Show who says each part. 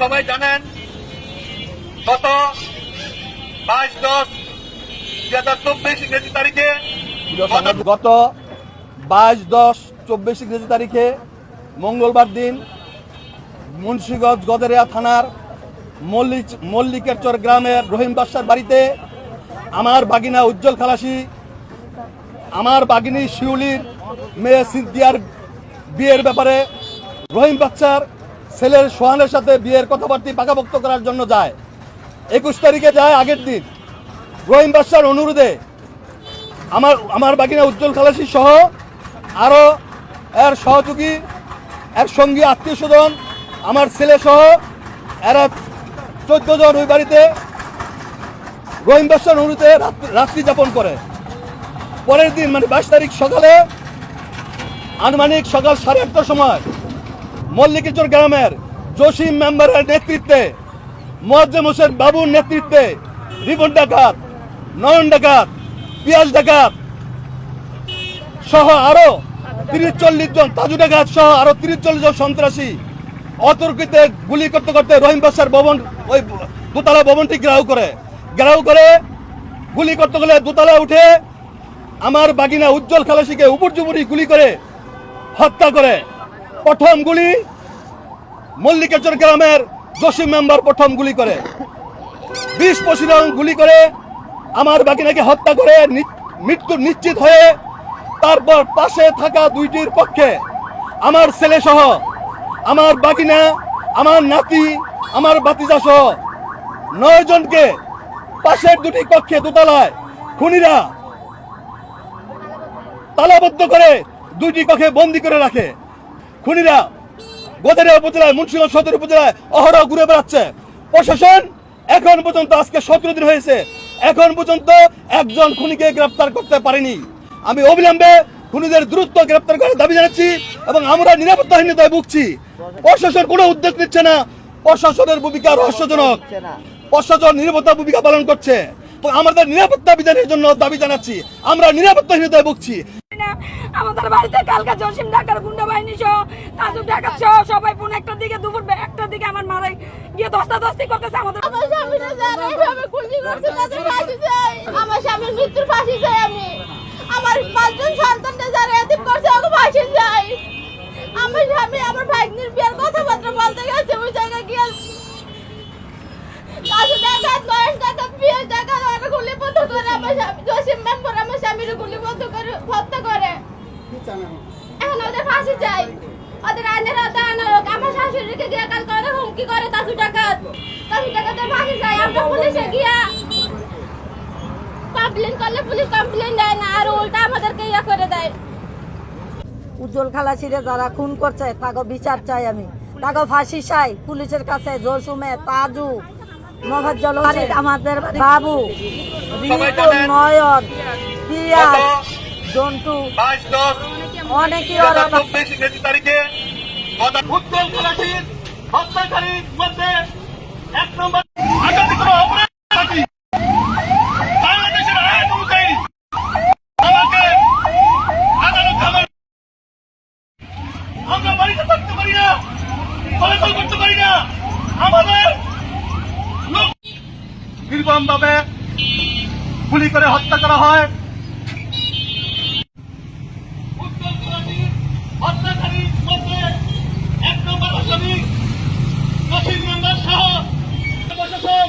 Speaker 1: সবাই জানেন, গত বাইশ দশ দুই হাজার চব্বিশ ইংরেজি তারিখে
Speaker 2: গত বাইশ দশ চব্বিশ ইংরেজি তারিখে মঙ্গলবার দিন মুন্সীগঞ্জ গদেরিয়া থানার মল্লিক মল্লিকেরচর গ্রামের রহিম বাদশার বাড়িতে আমার বাগিনা উজ্জ্বল খালাসি, আমার বাগিনী শিউলির মেয়ে সিদ্দিয়ার বিয়ের ব্যাপারে রহিম বাচ্চার ছেলের সোহানের সাথে বিয়ের কথাবার্তা পাকাপোক্ত করার জন্য যায়। একুশ তারিখে যায় আগের দিন। রহিম বাদশার অনুরোধে আমার আমার বাগিনা উজ্জ্বল খালাসি সহ আরও এর সহযোগী, এর সঙ্গী, আত্মীয় স্বজন, আমার ছেলে সহ এরা চোদ্দ জন ওই বাড়িতে রহিম বাদশার অনুরোধে রাত্রি যাপন করে। পরের দিন মানে বাইশ তারিখ সকালে আনুমানিক সকাল সাড়ে আটটার সময় মল্লিকেশ্বর গ্রামের জসিম মেম্বারের নেতৃত্বে, মোয়াজ্জেম হোসেন বাবুর নেতৃত্বে রিবন ডাকাত, নয়ন ডাকাত, পিয়াজ ডাকাত সহ আরও তিরিশ চল্লিশ জন, তাজু ডাকাত সহ আরও তিরিশ চল্লিশ জন সন্ত্রাসী অতর্কিতে গুলি করতে করতে রহিম বাসার ভবন, ওই দোতলা ভবনটি ঘেরাও করে। ঘেরাও করে গুলি করতে গেলে দোতলা উঠে আমার বাগিনা উজ্জ্বল খালাসিকে উপর্যুপুরি গুলি করে হত্যা করে। প্রথম গুলি মল্লিকেশ্বর গ্রামের জসিম মেম্বার প্রথম গুলি করে। বিশ পঁচিশ গুলি করে আমার বাগিনাকে হত্যা করে মৃত্যু নিশ্চিত হয়ে তারপর পাশে থাকা দুইটির পক্ষে আমার ছেলে সহ আমার বাগিনা, আমার নাতি, আমার বাতিজা সহ নয় জনকে পাশের দুটি কক্ষে দোতলায় খুনিরা তালাবদ্ধ করে দুইটি কক্ষে বন্দি করে রাখে। খুনিরা গোদারিয়া উপজেলায়, মুন্সিগঞ্জ সদর উপজেলায় অহরহ ঘুরে বেড়াচ্ছে। প্রশাসন এখন পর্যন্ত আজকে সতেরো দিন হয়েছে। এখন পর্যন্ত একজন খুনিকে গ্রেপ্তার করতে পারেনি। আমি অবিলম্বে খুনিদের দ্রুত গ্রেপ্তার করার দাবি জানাচ্ছি এবং আমরা নিরাপত্তাহীনতায় ভুগছি। প্রশাসন কোনো উদ্যোগ নিচ্ছে না। প্রশাসনের ভূমিকা রহস্যজনক। প্রশাসন নিরাপত্তা ভূমিকা পালন করছে। আমাদের নিরাপত্তা বিধানের জন্য দাবি জানাচ্ছি। আমরা নিরাপত্তাহীনতায় ভুগছি।
Speaker 3: আমাদের বাড়িতে কালকা জসিম ডাকার গুন্ডা বাহিনী সহ তাজুক ডাকাত সবাই পুনে একটার দিকে, দুপুর একটার দিকে আমার মারাই গিয়ে দস্তা দস্তি করতেছে আমাদের।
Speaker 4: আমার স্বামীরা যারা ফাঁসি চাই আমি। আমার পাঁচজন সন্তানটা যারা এতিম করছে গেছে গিয়ে গুলি বন্ধ করে আমার স্বামী জসিম মেম্বার আমার স্বামীর গুলি বন্ধ করে হত্যা করে এখন ওদের ফাঁসি চাই। ওদের আইনের হাতে আনা হোক। আমার শাশুড়িকে গিয়ে কাল করে হুমকি করে তাসু ডাকাত। তাসু ডাকাতের ফাঁসি চাই। আমরা পুলিশে গিয়া কমপ্লেন করলে পুলিশ কমপ্লেন দেয় না আর উল্টা আমাদেরকে ইয়ে করে দেয়।
Speaker 5: উজ্জ্বল খালাসিরে যারা খুন করছে তাকে বিচার চাই আমি। তাকে ফাঁসি চাই। পুলিশের কাছে জসুমে তাজু মোহাজ্জল আমাদের বাবু
Speaker 1: সবাই
Speaker 5: নয়ন পিয়াজ
Speaker 1: গত
Speaker 5: জন্টু
Speaker 1: হাজার চব্বিশ ইংরেজি তারিখে উত্তর হত্যাকারীর মধ্যে এক নম্বর আমার- বাড়িতে থাকতে পারি না চলাচল করতে পারি না আমাদের নির্মম ভাবে গুলি করে হত্যা করা হয় উত্তর করাচির হত্যাকারীর মধ্যে এক নম্বর আসামি নসির মেম্বার সহ প্রশাসক